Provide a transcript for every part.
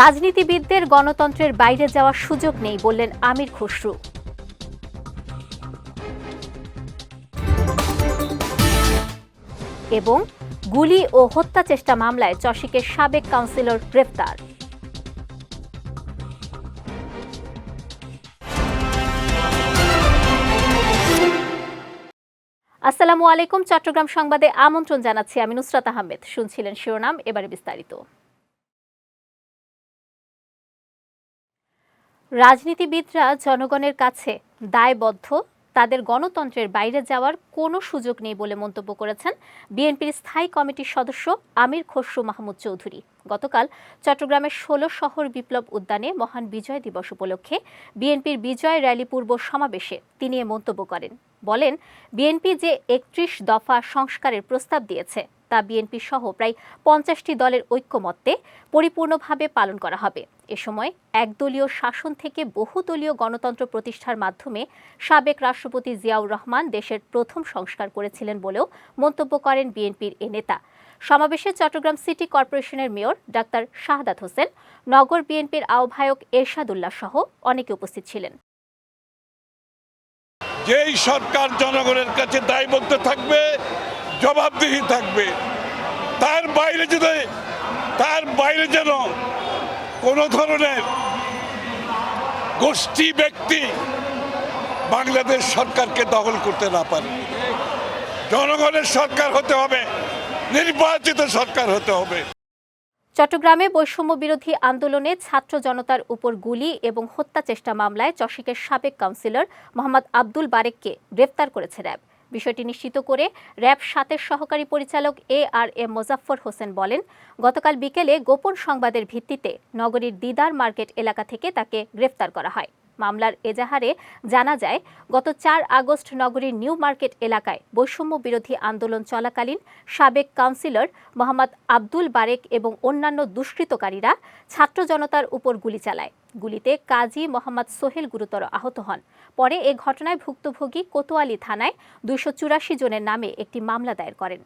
রাজনীতিবিদদের গণতন্ত্রের বাইরে যাওয়ার সুযোগ নেই বললেন আমির খসরু। এবং গুলি ও হত্যা চেষ্টা মামলায় চশিকের সাবেক কাউন্সিলর গ্রেফতার। আসসালামু আলাইকুম, চট্টগ্রাম সংবাদে আমন্ত্রণ জানাচ্ছি আমি নুসরাত আহমেদ। শুনছিলেন শিরোনাম, এবারে বিস্তারিত। রাজনীতিবিদরা জনগণের কাছে দায়বদ্ধ, তাদের গণতন্ত্রের বাইরে যাওয়ার কোনো সুযোগ নেই বলে মন্তব্য করেছেন বিএনপির স্থায়ী কমিটির সদস্য আমির খসরু মাহমুদ চৌধুরী। গতকাল চট্টগ্রামের ষোলো শহর বিপ্লব উদ্যানে মহান বিজয় দিবস উপলক্ষে বিএনপির বিজয় র্যালি পূর্ব সমাবেশে তিনি এ মন্তব্য করেন। বলেন, বিএনপি যে একত্রিশ দফা সংস্কারের প্রস্তাব দিয়েছে তা বিএনপি সহ প্রায় পঞ্চাশটি দলের ঐক্যমত্যে পরিপূর্ণভাবে পালন করা হবে। এ সময় একদলীয় শাসন থেকে বহুদলীয় গণতন্ত্র প্রতিষ্ঠার মাধ্যমে সাবেক রাষ্ট্রপতি জিয়াউর রহমান দেশের প্রথম সংস্কার করেছিলেন বলেও মন্তব্য করেন বিএনপির এ নেতা। সমাবেশে চট্টগ্রাম সিটি কর্পোরেশনের মেয়র ডাক্তার শাহাদাত হোসেন, নগর বিএনপির আহ্বায়ক এরশাদুল্লাহ সহ অনেকে উপস্থিত ছিলেন। যেই সরকার জনগণের কাছে দায়বদ্ধ থাকবে জবাবদিহি থাকবে। তার বাইরে যদি, তার বাইরে যেন কোনো ধরনের গোষ্ঠী ব্যক্তি বাংলাদেশ সরকারকে দখল করতে না পারে। জনগণের সরকার হতে হবে, নির্বাচিত সরকার হতে হবে। চট্টগ্রামে বৈষম্য বিরোধী আন্দোলনে ছাত্র জনতার উপর গুলি এবং হত্যা চেষ্টা মামলায় চশিকের সাবেক কাউন্সিলর মোহাম্মদ আব্দুল বারেককে গ্রেফতার করেছে র্যাব। বিষয়টি নিশ্চিত করে র্যাব সাতের সহকারী পরিচালক A R M Mozaffar Hossain বলেন, গতকাল বিকেলে গোপন সংবাদের ভিত্তিতে নগরীর দিদার মার্কেট এলাকা থেকে তাকে গ্রেফতার করা হয়। মামলার এজাহারে জানা যায়, গত চার আগস্ট নগরীর নিউ মার্কেট এলাকায় বৈষম্য বিরোধী আন্দোলন চলাকালীন সাবেক কাউন্সিলর মোহাম্মদ আব্দুল বারেক এবং অন্যান্য দুষ্কৃতকারীরা ছাত্র জনতার উপর গুলি চালায়। গুলিতে কাজী মোহাম্মদ সোহেল গুরুতর আহত হন। পরে এ ঘটনায় ভুক্তভোগী কোতোয়ালি থানায় দুইশো চুরাশি জনের নামে একটি মামলা দায়ের করেন।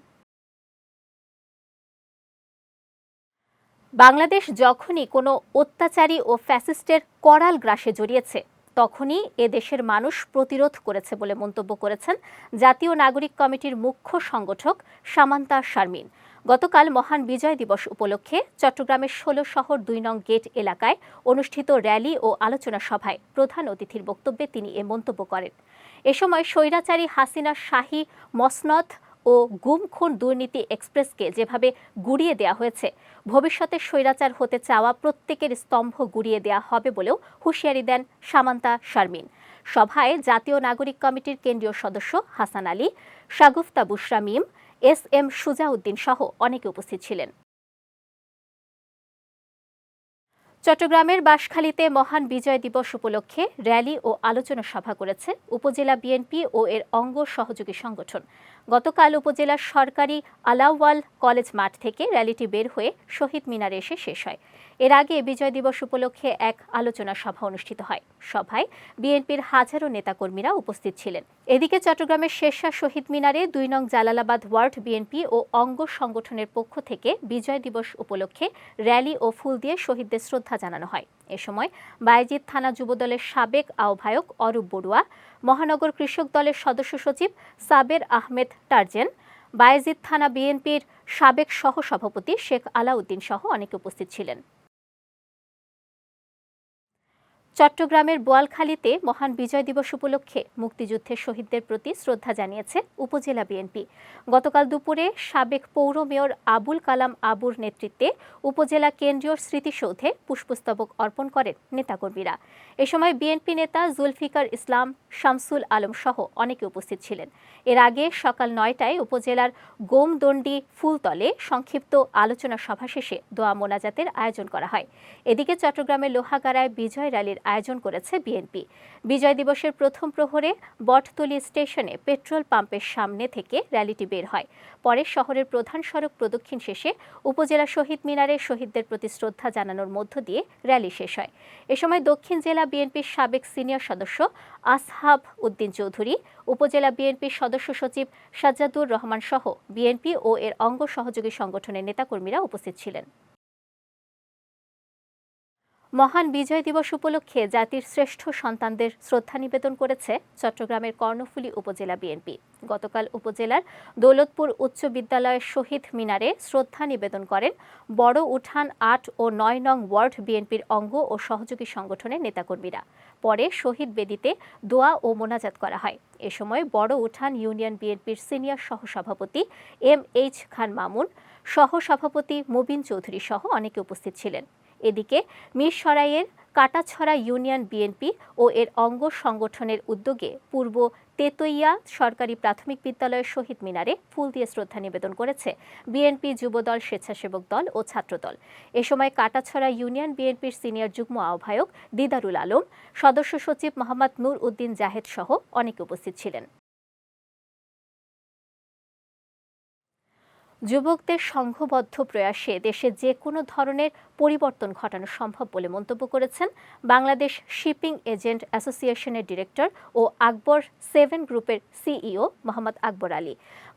বাংলাদেশ যখনই কোনো অত্যাচারী ও ফ্যাসিস্টের করাল গ্রাসে জড়িয়েছে, তখনই এ দেশের মানুষ প্রতিরোধ করেছে বলে মন্তব্য করেছেন জাতীয় নাগরিক কমিটির মুখ্য সংগঠক সামান্তা শারমিন। গতকাল মহান বিজয় দিবস উপলক্ষে চট্টগ্রামের ষোলো শহর দুই নং গেট এলাকায় অনুষ্ঠিত র্যালি ও আলোচনা সভায় প্রধান অতিথির বক্তব্যে তিনি এ মন্তব্য করেন। এ সময় স্বৈরাচারী হাসিনা শাহী মসনদ ও গুম খুন দুর্নীতি এক্সপ্রেসকে যেভাবে গুড়িয়ে দেওয়া হয়েছে, ভবিষ্যতে স্বৈরাচার হতে চাওয়া প্রত্যেকের স্তম্ভ গুড়িয়ে দেওয়া হবে বলেও হুঁশিয়ারি দেন সামান্তা শারমিন। সভায় জাতীয় নাগরিক কমিটির কেন্দ্রীয় সদস্য হাসান আলী, শাগুফতা বুশরা মিম, এস এম সুজাউদ্দিন সহ অনেকে উপস্থিত ছিলেন। চট্টগ্রামের বাঁশখালীতে মহান বিজয় দিবস উপলক্ষে র্যালি ও আলোচনা সভা করেছে উপজেলা বিএনপি ও এর অঙ্গ সহযোগী সংগঠন। গতকাল উপজেলার সরকারি আলাওয়াল কলেজ মাঠ থেকে র্যালিটি বের হয়ে শহীদ মিনারে এসে শেষ হয়। এর আগে বিজয় দিবস উপলক্ষে এক আলোচনা সভা অনুষ্ঠিত হয়। সভায় বিএনপির হাজারো নেতাকর্মীরা উপস্থিত ছিলেন। এদিকে চট্টগ্রামের শেরশাহ শহীদ মিনারে দুই নং জালালাবাদ ওয়ার্ড বিএনপি ও অঙ্গ সংগঠনের পক্ষ থেকে বিজয় দিবস উপলক্ষে র্যালি ও ফুল দিয়ে শহীদদের শ্রদ্ধা জানানো হয়। এ সময় বায়েজিদ থানা যুবদলের সাবেক আহ্বায়ক অরূপ বড়ুয়া মহানগর কৃষক দলের সদস্য সচিব সাবের আহমেদ টার্জেন, বায়েজিদ থানা বিএনপির সাবেক সহসভাপতি শেখ আলাউদ্দিন সহ অনেকে উপস্থিত ছিলেন। চট্টগ্রামের বোয়ালখালীতে মহান বিজয় দিবস উপলক্ষে মুক্তিযুদ্ধের শহীদদের প্রতি শ্রদ্ধা জানিয়েছে উপজেলা বিএনপি। গতকাল দুপুরে সাবেক পৌর মেয়র আবুল কালাম আবুর নেতৃত্বে উপজেলা কেন্দ্রীয় স্মৃতিসৌধে পুষ্পস্তবক অর্পণ করেন নেতাকর্মীরা। এ সময় বিএনপি নেতা জুলফিকার ইসলাম, শামসুল আলম সহ অনেকে উপস্থিত ছিলেন। এর আগে সকাল নয়টায় উপজেলার গোমদণ্ডি ফুলতলে সংক্ষিপ্ত আলোচনা সভা শেষে দোয়া মোনাজাতের আয়োজন করা হয়। এদিকে চট্টগ্রামের লোহাগাড়ায় বিজয় র্যালির আয়োজন করেছে বিএনপি। বিজয় দিবসের প্রথম প্রহরে বটতলী স্টেশনে পেট্রোল পাম্পের সামনে থেকে র্যালিটি বের হয়। পরে শহরের প্রধান সড়ক প্রদক্ষিণ শেষে উপজেলা শহীদ মিনারে শহীদদের প্রতি শ্রদ্ধা জানানোর মধ্য দিয়ে র্যালি শেষ হয়। এ সময় দক্ষিণ জেলা বিএনপির সাবেক সিনিয়র সদস্য আসহাব উদ্দিন চৌধুরী, উপজেলা বিএনপির সদস্য সচিব সাজ্জাদুর রহমান সহ বিএনপি ও এর অঙ্গ সহযোগী সংগঠনের নেতাকর্মীরা উপস্থিত ছিলেন। মহান বিজয় দিবস উপলক্ষে জাতির শ্রেষ্ঠ সন্তানদের শ্রদ্ধা নিবেদন করেছে চট্টগ্রামের কর্ণফুলী উপজেলা বিএনপি। গতকাল উপজেলার দৌলতপুর উচ্চ বিদ্যালয়ের শহীদ মিনারে শ্রদ্ধা নিবেদন করেন বড় উঠান আট ও নয় নং ওয়ার্ড বিএনপির অঙ্গ ও সহযোগী সংগঠনের নেতাকর্মীরা। পরে শহীদ বেদিতে দোয়া ও মোনাজাত করা হয়। এ সময় বড় উঠান ইউনিয়ন বিএনপির সিনিয়র সহসভাপতি এম এইচ খান মামুন, সহসভাপতি মুবিন চৌধুরী সহ অনেকে উপস্থিত ছিলেন। এদিকে মিরসরাইয়ের কাটাছড়া ইউনিয়ন বিএনপি ও এর অঙ্গ সংগঠনের উদ্যোগে পূর্ব তেতইয়া সরকারি প্রাথমিক বিদ্যালয়ের শহীদ মিনারে ফুল দিয়ে শ্রদ্ধা নিবেদন করেছে বিএনপি যুবদল স্বেচ্ছাসেবক দল ও ছাত্রদল। এ সময় কাটাছড়া ইউনিয়ন বিএনপির সিনিয়র যুগ্ম আহ্বায়ক দিদারুল আলম, সদস্য সচিব মোহাম্মদ নূর উদ্দিন জাহেদ সহ অনেকে উপস্থিত ছিলেন। যুবকদের সংঘবদ্ধ প্রয়াসে দেশে যে কোনো ধরনের পরিবর্তন ঘটানো সম্ভব বলে মন্তব্য করেছেন বাংলাদেশ শিপিং এজেন্ট অ্যাসোসিয়েশনের ডিরেক্টর ও আকবর সেভেন গ্রুপের সিইও মোহাম্মদ আকবর আলী।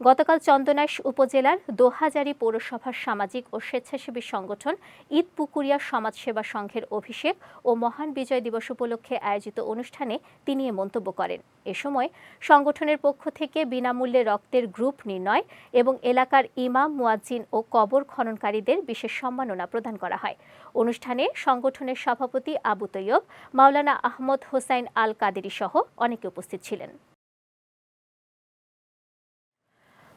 গতকাল চন্দনাইশ উপজেলার দোহাজারি পৌরসভার সামাজিক ও স্বেচ্ছাসেবী সংগঠন ঈদ পুকুরিয়া সমাজসেবা সংঘের অভিষেক ও মহান বিজয় দিবস উপলক্ষে আয়োজিত অনুষ্ঠানে তিনি এ মন্তব্য করেন। এ সময় সংগঠনের পক্ষ থেকে বিনামূল্যে রক্তের গ্রুপ নির্ণয় এবং এলাকার ইমাম, মুয়াজ্জিন ও কবর খননকারীদের বিশেষ সম্মাননা প্রদান করা হয়। অনুষ্ঠানে সংগঠনের সভাপতি আবু তৈয়ব, মাওলানা আহমদ হোসাইন আল কাদেরি সহ অনেকে উপস্থিত ছিলেন।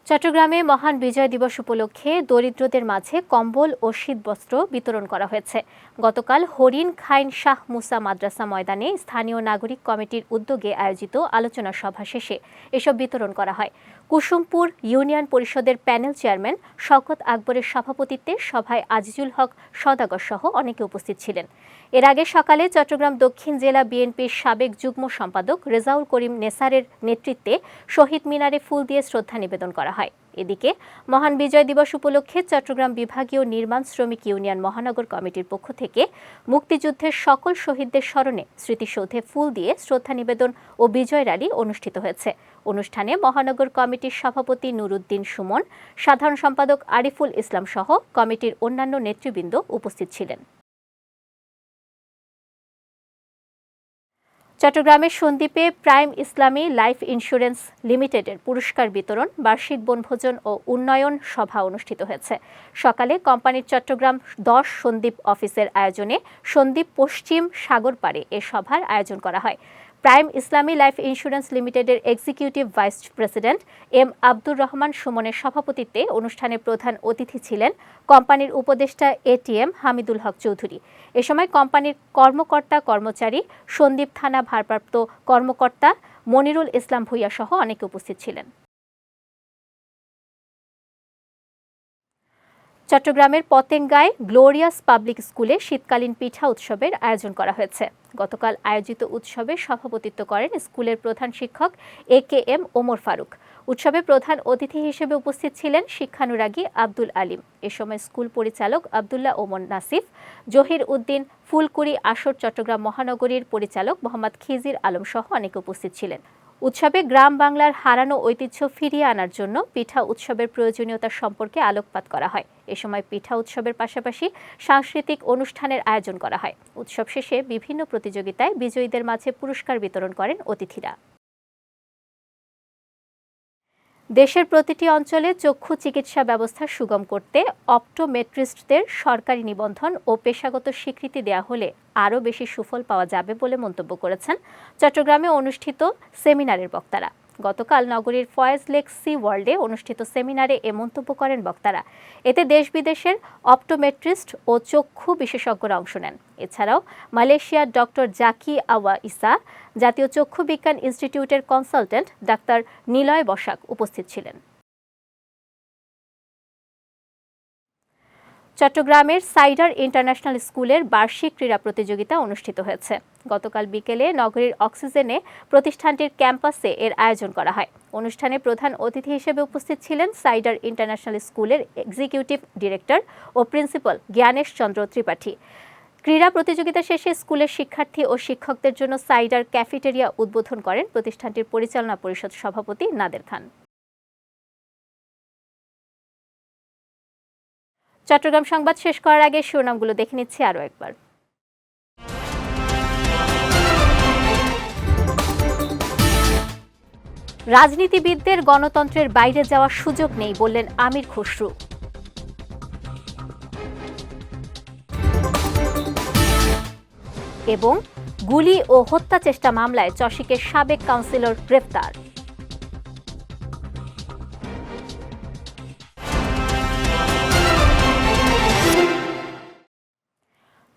চট্টগ্রামে মহান বিজয় দিবস উপলক্ষে দরিদ্রদের মাঝে কম্বল ও শীতবস্ত্র বিতরণ করা হয়েছে। গতকাল হরিণ খাইন শাহ মুসা মাদ্রাসা ময়দানে স্থানীয় নাগরিক কমিটির উদ্যোগে আয়োজিত আলোচনা সভা শেষে এসব বিতরণ করা হয়। কুসুমপুর ইউনিয়ন পরিষদের প্যানেল চেয়ারম্যান শওকত আকবরের সভাপতিত্বে সভায় আজিজুল হক সদাগর সহ অনেকে উপস্থিত ছিলেন। এর আগে সকালে চট্টগ্রাম দক্ষিণ জেলা বিএনপির সাবেক যুগ্ম সম্পাদক রেজাউল করিম নেসারের নেতৃত্বে শহীদ মিনারে ফুল দিয়ে শ্রদ্ধা নিবেদন করা হয়। এদিকে মহান বিজয় দিবস উপলক্ষে চট্টগ্রাম বিভাগীয় নির্মাণ শ্রমিক ইউনিয়ন মহানগর কমিটির পক্ষ থেকে মুক্তিযুদ্ধের সকল শহীদদের স্মরণে স্মৃতিসৌধে ফুল দিয়ে শ্রদ্ধা নিবেদন ও বিজয় র্যালি অনুষ্ঠিত হয়েছে। অনুষ্ঠানে মহানগর কমিটির সভাপতি নুরুদ্দিন সুমন, সাধারণ সম্পাদক আরিফুল ইসলাম সহ কমিটির অন্যান্য নেতৃবৃন্দ উপস্থিত ছিলেন। চট্টগ্রামের সন্দ্বীপে প্রাইম ইসলামী লাইফ ইন্স্যুরেন্স লিমিটেডের পুরস্কার বিতরণ, বার্ষিক বনভোজন ও উন্নয়ন সভা অনুষ্ঠিত হয়েছে। সকালে কোম্পানির চট্টগ্রাম দশ সন্দ্বীপ অফিসের আয়োজনে সন্দ্বীপ পশ্চিম সাগরপাড়ে এ সভার আয়োজন করা হয়। প্রাইম ইসলামী লাইফ ইন্স্যুরেন্স লিমিটেডের executive vice president M Abdur Rahman সুমনের সভাপতিত্বে অনুষ্ঠানে প্রধান অতিথি ছিলেন কোম্পানির উপদেষ্টা এটিএম হামিদুল হক চৌধুরী। এ সময় কোম্পানির কর্মকর্তা কর্মচারী সন্দীপ থানা ভারপ্রাপ্ত কর্মকর্তা মনিরুল ইসলাম ভূঁইয়া সহ অনেকে উপস্থিত ছিলেন। চট্টগ্রামের পতেঙ্গায় গ্লোরিয়াস পাবলিক স্কুলে শীতকালীন পিঠা উৎসবের আয়োজন করা হয়েছে। গতকাল আয়োজিত উৎসবে সভাপতিত্ব করেন স্কুলের প্রধান শিক্ষক A K M Omar Faruk. উৎসবে প্রধান অতিথি হিসেবে উপস্থিত ছিলেন শিক্ষানুরাগী আব্দুল আলিম। এ সময় স্কুল পরিচালক আবদুল্লাহ ওমর নাসিফ, জহির উদ্দিন, ফুলকুড়ি, আসর, চট্টগ্রাম মহানগরীর পরিচালক মোহাম্মদ খিজির আলম সহ অনেকে উপস্থিত ছিলেন। উৎসবে গ্রাম বাংলার হারানো ঐতিহ্য ফিরিয়ে আনার জন্য পিঠা উৎসবের প্রয়োজনীয়তা সম্পর্কে আলোকপাত করা হয়। এ সময় পিঠা উৎসবের পাশাপাশি সাংস্কৃতিক অনুষ্ঠানের আয়োজন করা হয়। উৎসব শেষে বিভিন্ন প্রতিযোগিতায় বিজয়ীদের মাঝে পুরস্কার বিতরণ করেন অতিথিরা। দেশের প্রতিটি অঞ্চলে চক্ষু চিকিৎসা ব্যবস্থা সুগম করতে অপটোমেট্রিস্টদের সরকারি নিবন্ধন ও পেশাগত স্বীকৃতি দেয়া হলে আরও বেশি সুফল পাওয়া যাবে বলে মন্তব্য করেছেন চট্টগ্রামে অনুষ্ঠিত সেমিনারের বক্তারা। গতকাল নগরীর ফয়েজ লেক সি ওয়ার্ল্ডে অনুষ্ঠিত সেমিনারে এ মন্তব্য করেন বক্তারা। এতে দেশ বিদেশের অপটোমেট্রিস্ট ও চক্ষু বিশেষজ্ঞরা অংশ নেন। এছাড়াও মালয়েশিয়ার ডক্টর জাকি আওয়া ইসা, জাতীয় চক্ষু বিজ্ঞান ইনস্টিটিউটের কনসালটেন্ট ডাক্তার নিলয় বসাক উপস্থিত ছিলেন। চট্টগ্রামের সাইডার ইন্টারন্যাশনাল স্কুলের বার্ষিক ক্রীড়া প্রতিযোগিতা অনুষ্ঠিত হয়েছে। গতকাল বিকেলে নগরীর অক্সিজেনে প্রতিষ্ঠানটির ক্যাম্পাসে এর আয়োজন করা হয়। অনুষ্ঠানে প্রধান অতিথি হিসেবে উপস্থিত ছিলেন সাইডার ইন্টারন্যাশনাল স্কুলের এক্সিকিউটিভ ডিরেক্টর ও প্রিন্সিপাল জ্ঞানেশ চন্দ্র ত্রিপাঠী। ক্রীড়া প্রতিযোগিতা শেষে স্কুলের শিক্ষার্থী ও শিক্ষকদের জন্য সাইডার ক্যাফেটেরিয়া উদ্বোধন করেন প্রতিষ্ঠানটির পরিচালনা পরিষদ সভাপতি নাদের খান। চট্টগ্রাম সংবাদ শেষ করার আগে শিরোনামগুলো দেখে নিচ্ছি আরও একবার। রাজনীতিবিদদের গণতন্ত্রের বাইরে যাওয়ার সুযোগ নেই বললেন আমির খসরু। এবং গুলি ও হত্যা চেষ্টা মামলায় চসিকের সাবেক কাউন্সিলর গ্রেফতার।